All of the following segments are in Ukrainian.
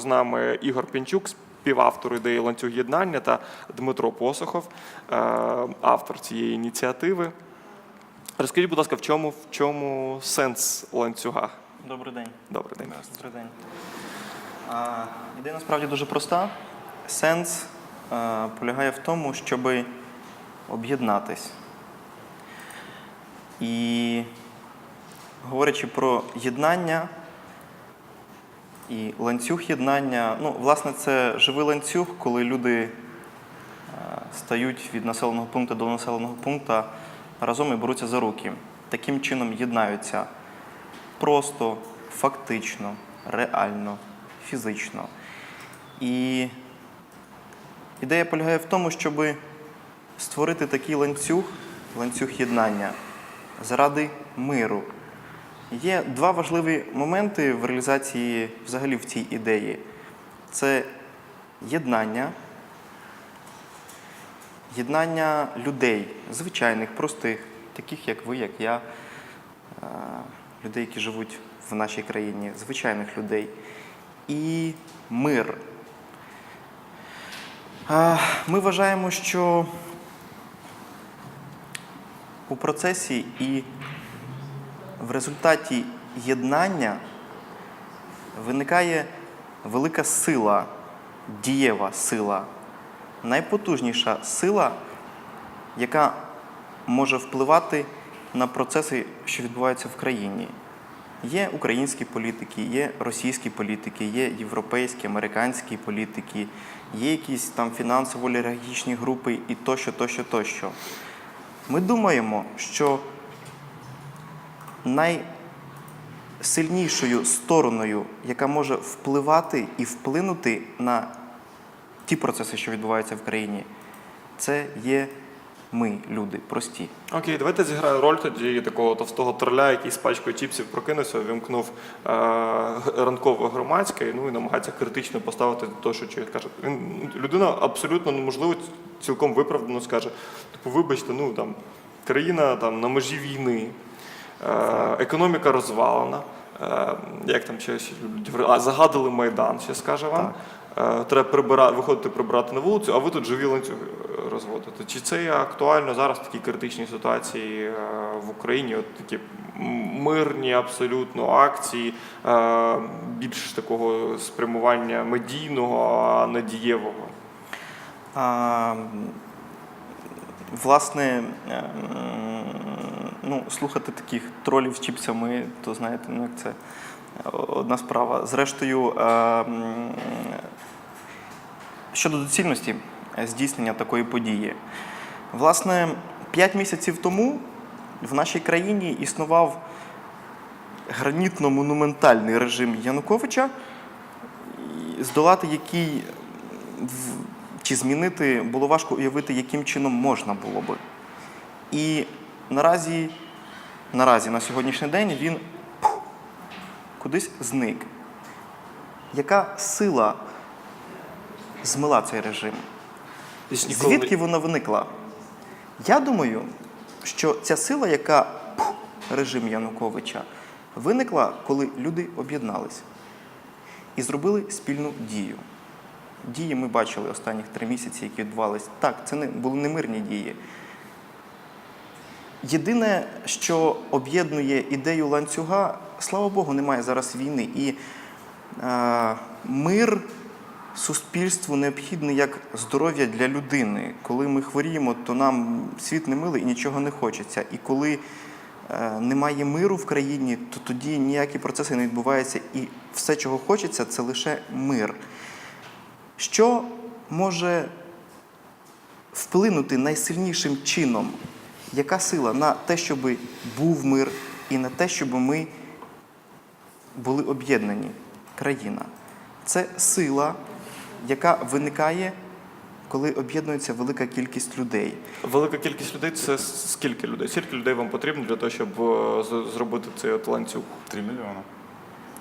з нами Ігор Пінчук, співавтор ідеї ланцюг єднання та Дмитро Посохов, е, автор цієї ініціативи. Розкажіть, будь ласка, в чому, в чому сенс ланцюга? Добрий день. Добрий день. Добрий день. А, ідея насправді дуже проста. Сенс а, полягає в тому, щоб об'єднатись. І говорячи про єднання і ланцюг єднання, ну, власне, це живий ланцюг, коли люди стають від населеного пункту до населеного пункту разом і беруться за руки. Таким чином єднаються просто, фактично, реально, фізично. І ідея полягає в тому, щоб створити такий ланцюг, ланцюг єднання заради миру. Є два важливі моменти в реалізації взагалі в цій ідеї. Це єднання, єднання людей, звичайних, простих, таких як ви, як я, е, людей, які живуть в нашій країні, звичайних людей. І мир. Е, Ми вважаємо, що у процесі і в результаті єднання виникає велика сила, дієва сила, найпотужніша сила, яка може впливати на процеси, що відбуваються в країні. Є українські політики, є російські політики, є європейські, американські політики, є якісь там фінансово-олігархічні групи і тощо, тощо, тощо. Ми думаємо, що найсильнішою стороною, яка може впливати і вплинути на ті процеси, що відбуваються в країні, це є ми, люди, прості. Окей, давайте зіграю роль тоді такого товстого тролля, який з пачкою чіпсів прокинувся, вимкнув е, ранкове громадське, ну і намагається критично поставити до того, що. Каже, він людина абсолютно ну, можливо цілком виправдано скаже: типу, вибачте, ну там країна там на межі війни, економіка розвалена. Е, як там ще? А загадили майдан, ще скаже вам. Е, Треба прибирати, виходити прибирати на вулицю, а ви тут живі ланцюги е, розводите. Чи це є актуально зараз в такій критичній ситуації е, в Україні? От такі мирні абсолютно акції, е, більш такого спрямування медійного, а не дієвого. А, власне, е, ну, слухати таких тролів з чіпсами, то знаєте, ну як це одна справа. Зрештою, е, щодо доцільності здійснення такої події. Власне, 5 місяців тому в нашій країні існував гранітно-монументальний режим Януковича, здолати який чи змінити було важко уявити, яким чином можна було би. І наразі, наразі на сьогоднішній день він пф, кудись зник. Яка сила змила цей режим? Звідки вона виникла? Я думаю, що ця сила, яка пф, режим Януковича, виникла, коли люди об'єднались і зробили спільну дію. Дії ми бачили останніх три місяці, які відбувалися. Так, це не були не мирні дії. Єдине, що об'єднує ідею ланцюга, слава Богу, немає зараз війни. І е, мир суспільству необхідний як здоров'я для людини. Коли ми хворіємо, то нам світ не милий і нічого не хочеться. І коли е, немає миру в країні, то тоді ніякі процеси не відбуваються. І все, чого хочеться, це лише мир. Що може вплинути найсильнішим чином? Яка сила на те, щоб був мир, і на те, щоб ми були об'єднані країна? Це сила, яка виникає, коли об'єднується велика кількість людей. Велика кількість людей це скільки людей? Скільки людей вам потрібно для того, щоб е, зробити цей от ланцюг? Три мільйони.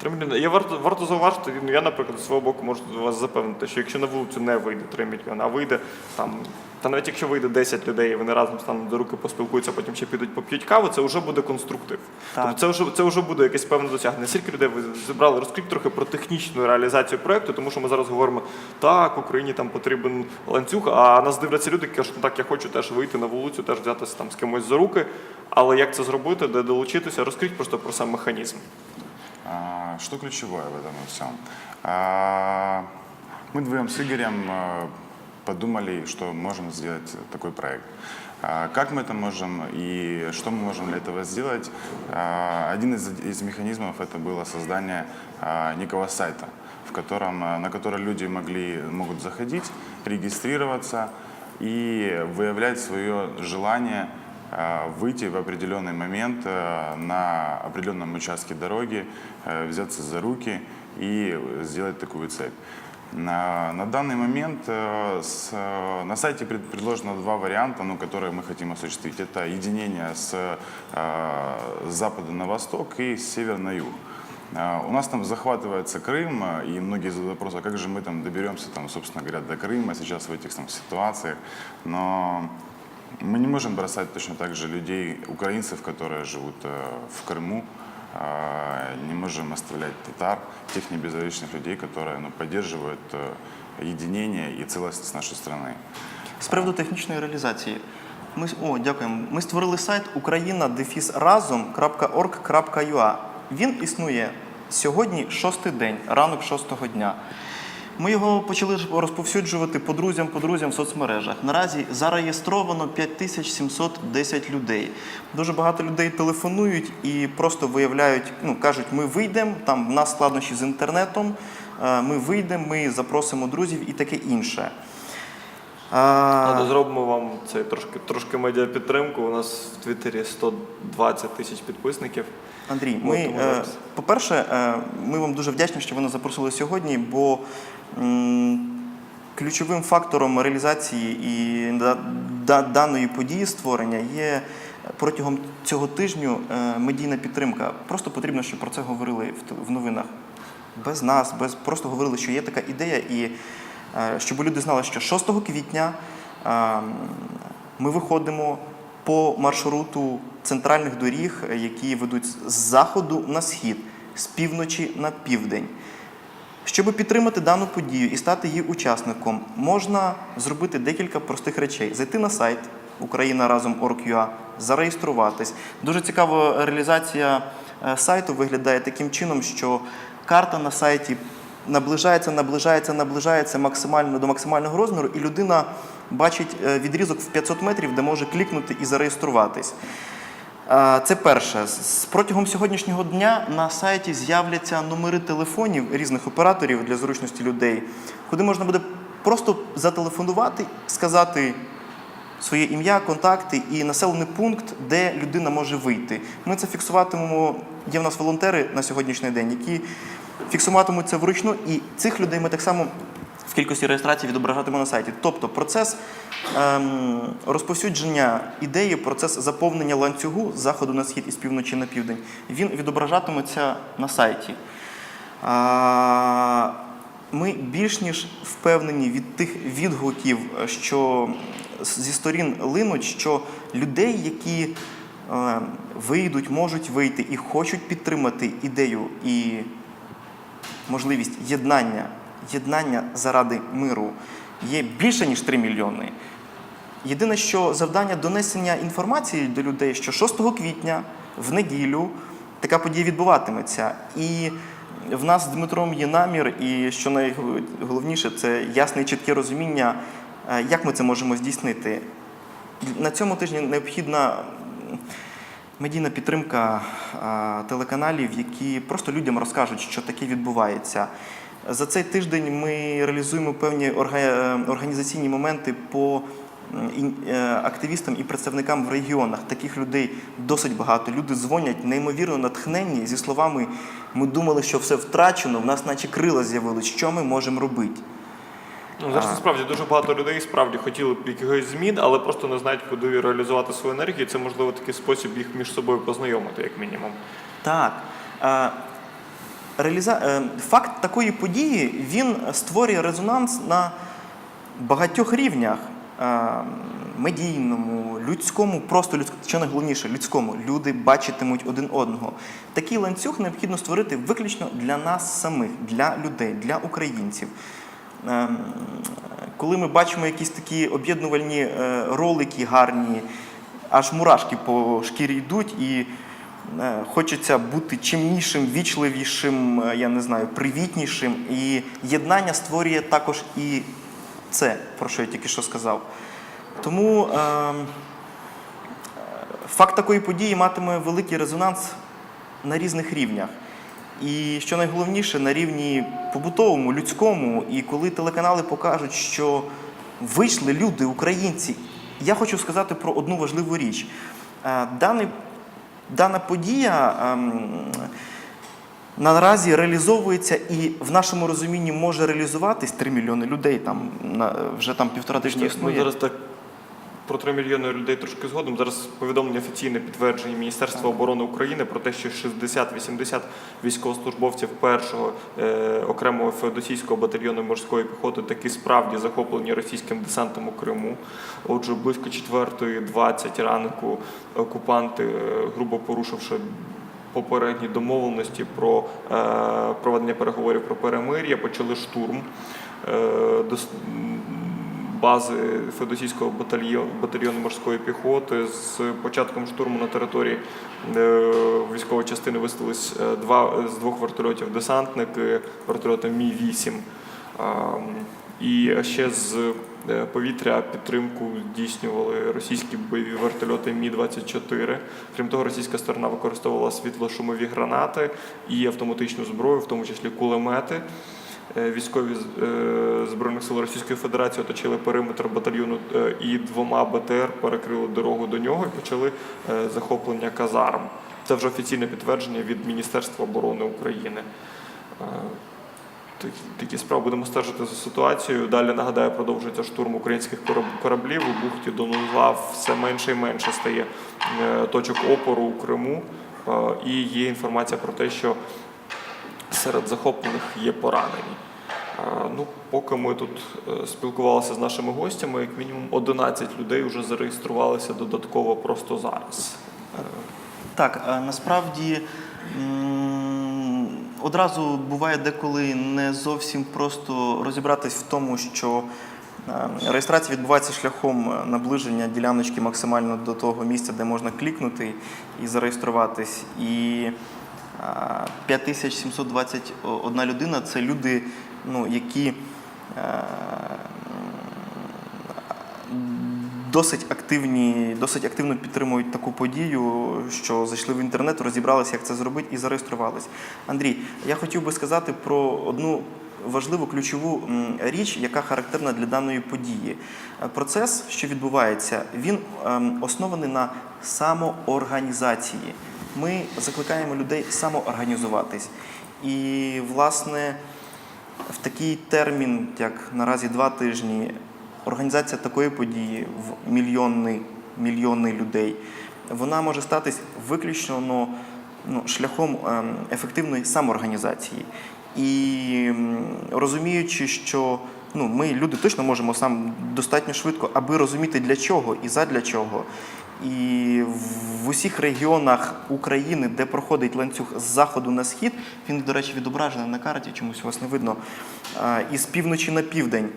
Три мільйони. Я варто варто зауважити. Ну я, наприклад, з свого боку можу вас запевнити, що якщо на вулицю не вийде 3 мільйони, а вийде там Тобто, навіть якщо вийде 10 людей, і вони разом стануть до руки, поспілкуються, потім ще підуть поп'ють каву, це вже буде конструктив. Так. Тобто це вже це вже буде якесь певне досягнення. Скільки людей ви зібрали? Розкажіть трохи про технічну реалізацію проекту, тому що ми зараз говоримо, так, Україні там потрібен ланцюг, а нас дивляться люди, які кажуть, ну так, я хочу теж вийти на вулицю, теж взятися там з кимось за руки. Але як це зробити, де долучитися? Розкажіть просто про сам механізм. А, Что ключевое в этом всем? А, Мы вдвоем с Игорем а, подумали, что можем сделать такой проект. А, Как мы это можем и что мы можем для этого сделать? А, Один из, из механизмов это было создание а, некого сайта, в котором, на который люди могли, могут заходить, регистрироваться и выявлять свое желание выйти в определенный момент на определенном участке дороги, взяться за руки и сделать такую цепь. На, на данный момент э, с, э, на сайте пред- предложено два варианта, ну, которые мы хотим осуществить. Это единение с, э, с запада на восток и с севера на юг. А, У нас там захватывается Крым, а, и многие задают вопрос, а как же мы там доберемся, там, собственно говоря, до Крыма сейчас в этих там, ситуациях. Но мы не можем бросать точно так же людей, украинцев, которые живут э, в Крыму, а, не можем оставлять татар, тех небезразличных людей, которые ну, поддерживают э, единение и целостность нашей страны. З приводу технічної реалізації. Ми, о, дякуємо. Ми створили сайт ukraina-разом.org.ua. Він існує сьогодні шостий день, ранок шостого дня. Ми його почали розповсюджувати по друзям, по друзям в соцмережах. Наразі зареєстровано 5710 людей. Дуже багато людей телефонують і просто виявляють, ну кажуть, ми вийдемо, там в нас складнощі з інтернетом, е, ми вийдемо, ми запросимо друзів і таке інше. А, зробимо вам це трошки трошки медіапідтримку. У нас в Твіттері 120 тисяч підписників. Андрій, ми, е, по-перше, е, ми вам дуже вдячні, що ви нас запросили сьогодні, бо ключовим фактором реалізації і да- да- даної події створення є протягом цього тижню е, медійна підтримка. Просто потрібно, щоб про це говорили в, новинах. Без нас, без просто говорили, що є така ідея, і щоб люди знали, що 6 квітня ми виходимо по маршруту центральних доріг, які ведуть з заходу на схід, з півночі на південь. Щоб підтримати дану подію і стати її учасником, можна зробити декілька простих речей: зайти на сайт Україна разом Орг.ua, зареєструватись. Дуже цікава реалізація е, сайту виглядає таким чином, що карта на сайті наближається, наближається, наближається максимально до максимального розміру, і людина бачить е, відрізок в 500 метрів, де може клікнути і зареєструватись. Це перше. Протягом сьогоднішнього дня на сайті з'являться номери телефонів різних операторів для зручності людей, куди можна буде просто зателефонувати, сказати своє ім'я, контакти і населений пункт, де людина може вийти. Ми це фіксуватимемо. Є в нас волонтери на сьогоднішній день, які фіксуватимуть це вручну, і цих людей ми так само в кількості реєстрацій відображатимемо на сайті. Тобто процес ем, розповсюдження ідеї, процес заповнення ланцюгу з заходу на схід і з півночі на південь, він відображатиметься на сайті. А, Ми більш ніж впевнені від тих відгуків, що зі сторін линуть, що людей, які е, вийдуть, можуть вийти і хочуть підтримати ідею і можливість єднання, єднання заради миру є більше ніж 3 мільйони. Єдине, що завдання донесення інформації до людей, що 6 квітня в неділю така подія відбуватиметься. І в нас з Дмитром є намір, і що найголовніше, це ясне і чітке розуміння, е, як ми це можемо здійснити. На цьому тижні необхідна медійна підтримка телеканалів, які просто людям розкажуть, що таке відбувається. За цей тиждень ми реалізуємо певні е, організаційні моменти по е, активістам і представникам в регіонах. Таких людей досить багато. Люди дзвонять неймовірно натхненні зі словами: ми думали, що все втрачено, в нас наче крила з'явились. Що ми можемо робити? Ну, зараз насправді дуже багато людей справді хотіли б якихось змін, але просто не знають, куди реалізувати свою енергію. Це можливо такий спосіб їх між собою познайомити, як мінімум. Так. Реаліза... е, Факт такої події він створює резонанс на багатьох рівнях. е, медійному, людському, просто людському, що найголовніше, людському, люди бачитимуть один одного. Такий ланцюг необхідно створити виключно для нас самих, для людей, для українців. Ем, Коли ми бачимо якісь такі об'єднувальні е, ролики гарні, аж мурашки по шкірі йдуть, і хочеться бути чимнішим, вічливішим, е, я не знаю, привітнішим. І єднання створює також і це, про що я тільки що сказав. Тому ем, факт такої події матиме великий резонанс на різних рівнях. І що найголовніше, на рівні побутовому, людському, і коли телеканали покажуть, що вийшли люди, українці, я хочу сказати про одну важливу річ. Е, Даний, дана подія ем, наразі реалізовується і в нашому розумінні може реалізуватись 3 мільйони людей, там вже там півтора тижні Ми існує. зараз так про 3 мільйони людей трошки згодом. Зараз повідомлення офіційне підтвердження Міністерства оборони України про те, що 60-80 військовослужбовців першого е, окремого феодосійського батальйону морської піхоти таки справді захоплені російським десантом у Криму. Отже, близько 4.20 ранку окупанти, е, грубо порушивши попередні домовленості про е, проведення переговорів про перемир'я, почали штурм. Е, бази Федосійського батальйону, батальйону морської піхоти. З початком штурму на території е, військової частини виставились е, два з двох вертольотів десантники, вертольоти Мі-8. Ем, І ще з е, повітря підтримку здійснювали російські бойові вертольоти Мі-24. Крім того, російська сторона використовувала світлошумові гранати і автоматичну зброю, в тому числі кулемети. Е, Військові е, Збройних сил Російської Федерації оточили периметр батальйону е, і двома БТР перекрили дорогу до нього і почали захоплення казарм. Це вже офіційне підтвердження від Міністерства оборони України. Такі, справи будемо стежити за ситуацією. Далі нагадаю, продовжується штурм українських кораблів. У бухті Донузла все менше і менше стає точок опору у Криму. І є інформація про те, що серед захоплених є поранені. Ну, поки ми тут е, спілкувалися з нашими гостями, як мінімум 11 людей вже зареєструвалися додатково просто зараз. Е, Так, насправді одразу буває деколи не зовсім просто розібратись в тому, що е, реєстрація відбувається шляхом наближення діляночки максимально до того місця, де можна клікнути і зареєструватись. І 5721 людина це люди, ну, які е, досить активні, досить активно підтримують таку подію, що зайшли в інтернет, розібралися, як це зробити, і зареєструвались. Андрій, я хотів би сказати про одну важливу ключову річ, яка характерна для даної події. Процес, що відбувається, він ем, оснований на самоорганізації. Ми закликаємо людей самоорганізуватись. І, власне, в такий термін, як наразі два тижні, організація такої події в мільйони, мільйони людей, вона може статись виключно ну, ну, шляхом ем, ефективної самоорганізації. І розуміючи, що ну, ми, люди, точно можемо сам достатньо швидко, аби розуміти для чого і задля чого. І в усіх регіонах України, де проходить ланцюг з заходу на схід, він, до речі, відображений на карті, чомусь вас не видно, із півночі на південь.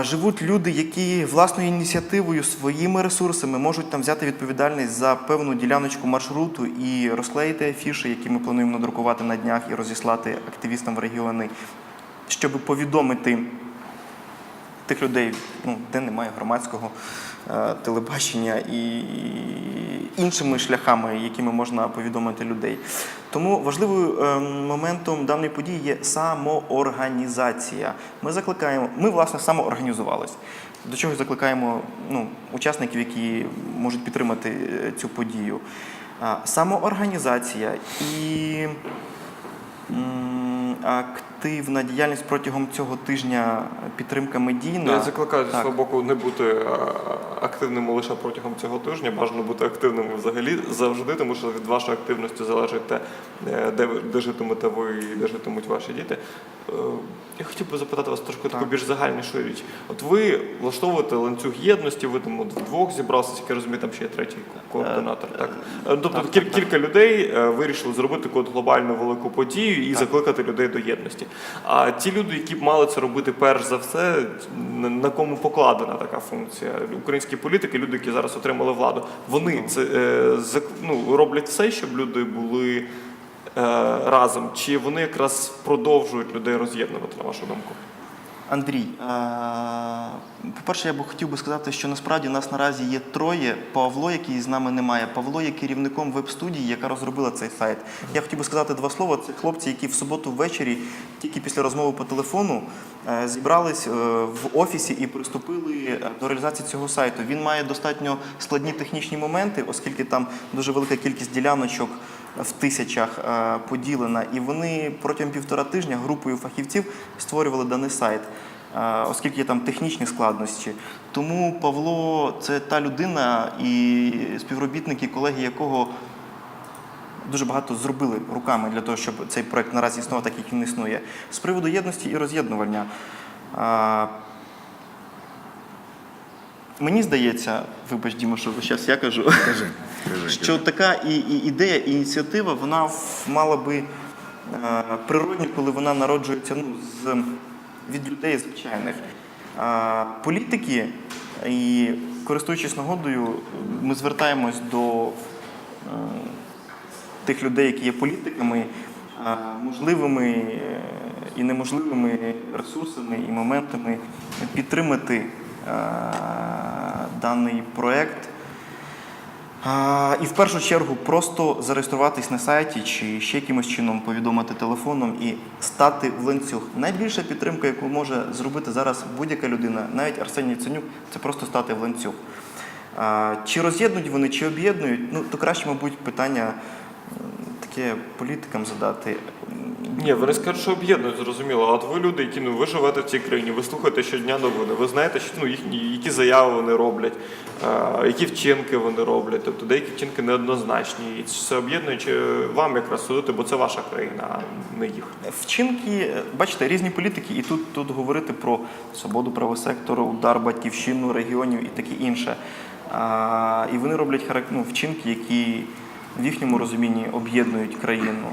Живуть люди, які власною ініціативою, своїми ресурсами можуть там взяти відповідальність за певну діляночку маршруту і розклеїти афіши, які ми плануємо надрукувати на днях і розіслати активістам в регіони, щоб повідомити тих людей, ну, де немає громадського е, телебачення і іншими шляхами, якими можна повідомити людей. Тому важливим е, моментом даної події є самоорганізація. Ми закликаємо, ми власне самоорганізувались. До чого закликаємо ну, учасників, які можуть підтримати е, цю подію. Самоорганізація і м, активна діяльність протягом цього тижня підтримка медійна. Я закликаю зі свого боку не бути е, активними лише протягом цього тижня. Бажано бути активними взагалі завжди, тому що від вашої активності залежить те, е, де, ви- де житимете ви і де житимуть ваші діти. Е, Я хотів би запитати вас трошки таку більш загальнішу річ. От ви влаштовуєте ланцюг єдності, ви там от вдвох зібралися, я розумію, там ще є третій ко- координатор. Так? Е, Тобто так, кіль- так, так. кілька людей вирішили зробити таку глобальну велику подію і закликати людей до єдності. А ті люди, які б мали це робити перш за все, на, кому покладена така функція? Українські політики, люди, які зараз отримали владу, вони це е, зак- ну, роблять все, щоб люди були разом, чи вони якраз продовжують людей роз'єднувати, на вашу думку? Андрій, е, по-перше, я б хотів би сказати, що насправді нас наразі є троє. Павло, який з нами немає. Павло є керівником веб-студії, яка розробила цей сайт. Я хотів би сказати два слова. Це хлопці, які в суботу ввечері, тільки після розмови по телефону, е, зібрались е, в офісі і приступили е, до реалізації цього сайту. Він має достатньо складні технічні моменти, оскільки там дуже велика кількість діляночок в тисячах е, поділена, і вони протягом півтора тижня групою фахівців створювали даний сайт, е, оскільки є там технічні складності. Тому Павло це та людина і співробітники, колеги якого дуже багато зробили руками для того, щоб цей проект наразі існував так, як він існує. З приводу єдності і роз'єднування. е, Мені здається, вибач, Дімо, що зараз я кажу, скажи, що така і, і ідея, і ініціатива, вона мала би е, природньо, коли вона народжується ну, з, від людей звичайних. Е, політики, і користуючись нагодою, ми звертаємось до е, тих людей, які є політиками, е, можливими і неможливими ресурсами і моментами підтримати даний проект. І в першу чергу просто зареєструватись на сайті чи ще якимось чином повідомити телефоном і стати в ланцюг. Найбільша підтримка, яку може зробити зараз будь-яка людина, навіть Арсеній Яценюк, це просто стати в ланцюг. Чи роз'єднують вони, чи об'єднують, ну то краще, мабуть, питання таке політикам задати. Ні, вони скажуть, що об'єднують, зрозуміло. А от ви люди, які ну ви живете в цій країні, ви слухаєте щодня новини, ви знаєте, що ну їхні які заяви вони роблять, е, які вчинки вони роблять. Тобто деякі вчинки неоднозначні. І це об'єднує чи вам якраз судити, бо це ваша країна, а не їх. Вчинки, бачите, різні політики, і тут, тут говорити про свободу правосектору, удар батьківщину регіонів і таке інше. А, і вони роблять ну, вчинки, які в їхньому розумінні об'єднують країну.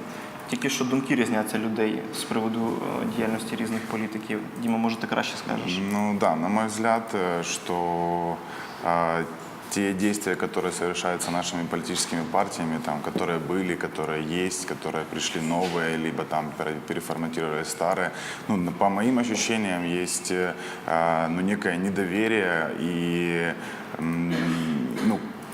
Тільки що думки різняться людей з приводу е, діяльності різних політиків. Діма, може, ти краще скажеш? Ну да, на мой взгляд, э, что а, те действия, которые совершаются нашими политическими партиями, там, которые были, которые есть, которые пришли новые, либо там пере- переформатировали старые, ну, н- по моим ощущениям, есть э, а, ну, некое недоверие и м, ну,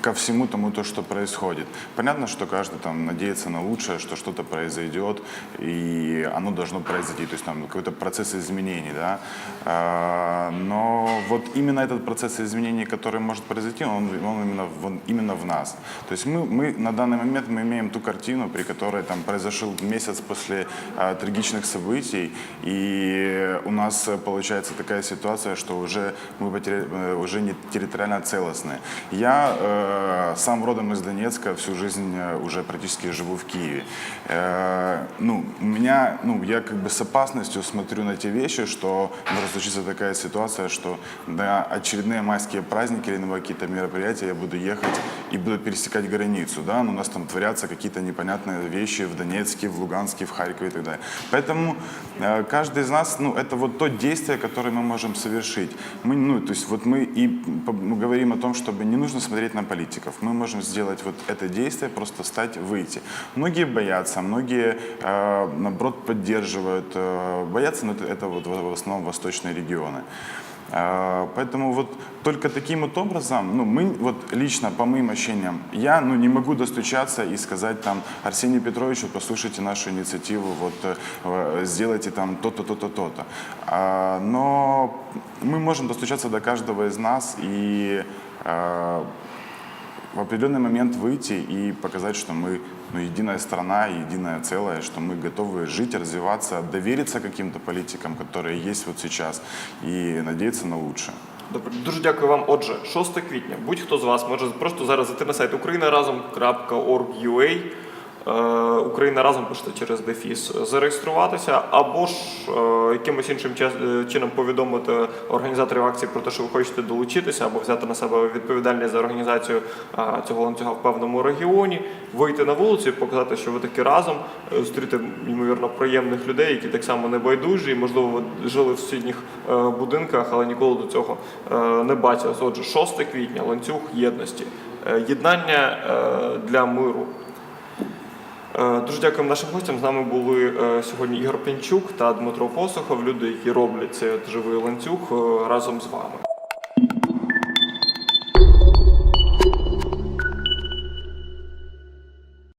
ко всему тому, то, что происходит. Понятно, что каждый там надеется на лучшее, что что-то произойдет, и оно должно произойти, то есть там какой-то процесс изменений, да. А, Но вот именно этот процесс изменений, который может произойти, он, он именно, он именно в нас. То есть мы, мы на данный момент мы имеем ту картину, при которой там произошел месяц после а, трагичных событий, и у нас э, получается такая ситуация, что уже мы потеря- э, уже не территориально целостны. Я э, сам родом из Донецка, всю жизнь э, уже практически живу в Киеве. Э, ну, у меня, ну, я как бы с опасностью смотрю на те вещи, что может случиться такая ситуация, что на очередные майские праздники или на какие-то мероприятия я буду ехать и буду пересекать границу, да, но у нас там творятся какие-то непонятные вещи в Донецке, в Луганске, в Харькове и так далее. Поэтому э, каждый из нас, ну, это вот то действие, которое мы можем совершить. Мы, ну, то есть вот мы и мы говорим о том, чтобы не нужно смотреть на политиков. Мы можем сделать вот это действие, просто встать, выйти. Многие боятся, многие, э, наоборот, поддерживают. э, боятся, но это, это вот в основном восточные регионы. А, Поэтому вот только таким вот образом, ну, мы, вот лично по моим ощущениям, я, ну, не могу достучаться и сказать там Арсению Петровичу, послушайте нашу инициативу, вот, э, сделайте там то-то, то-то, то-то. Но мы можем достучаться до каждого из нас и э, в определенный момент выйти и показать, что мы ну, единая страна, единое целое, что мы готовы жить, развиваться, довериться каким-то политикам, которые есть вот сейчас, и надеяться на лучшее. Добре, дуже дякую вам. Отже, 6 квітня. Будь-хто з вас може просто зараз зайти на сайт українаразом.org.ua, е, Україна разом пишете через Дефіс зареєструватися, або ж е, якимось іншим е, чином повідомити організаторів акції про те, що ви хочете долучитися, або взяти на себе відповідальність за організацію е, цього ланцюга в певному регіоні, вийти на вулицю показати, що ви таки разом е, зустріти ймовірно приємних людей, які так само не байдужі, і можливо ви жили в сусідніх е, будинках, але ніколи до цього е, не бачили. Отже, 6 квітня ланцюг єдності, Е, єднання е, для миру. Е, Дуже дякуємо нашим гостям. З нами були е, сьогодні Ігор Пінчук та Дмитро Посохов, люди, які роблять цей живий ланцюг е, разом з вами.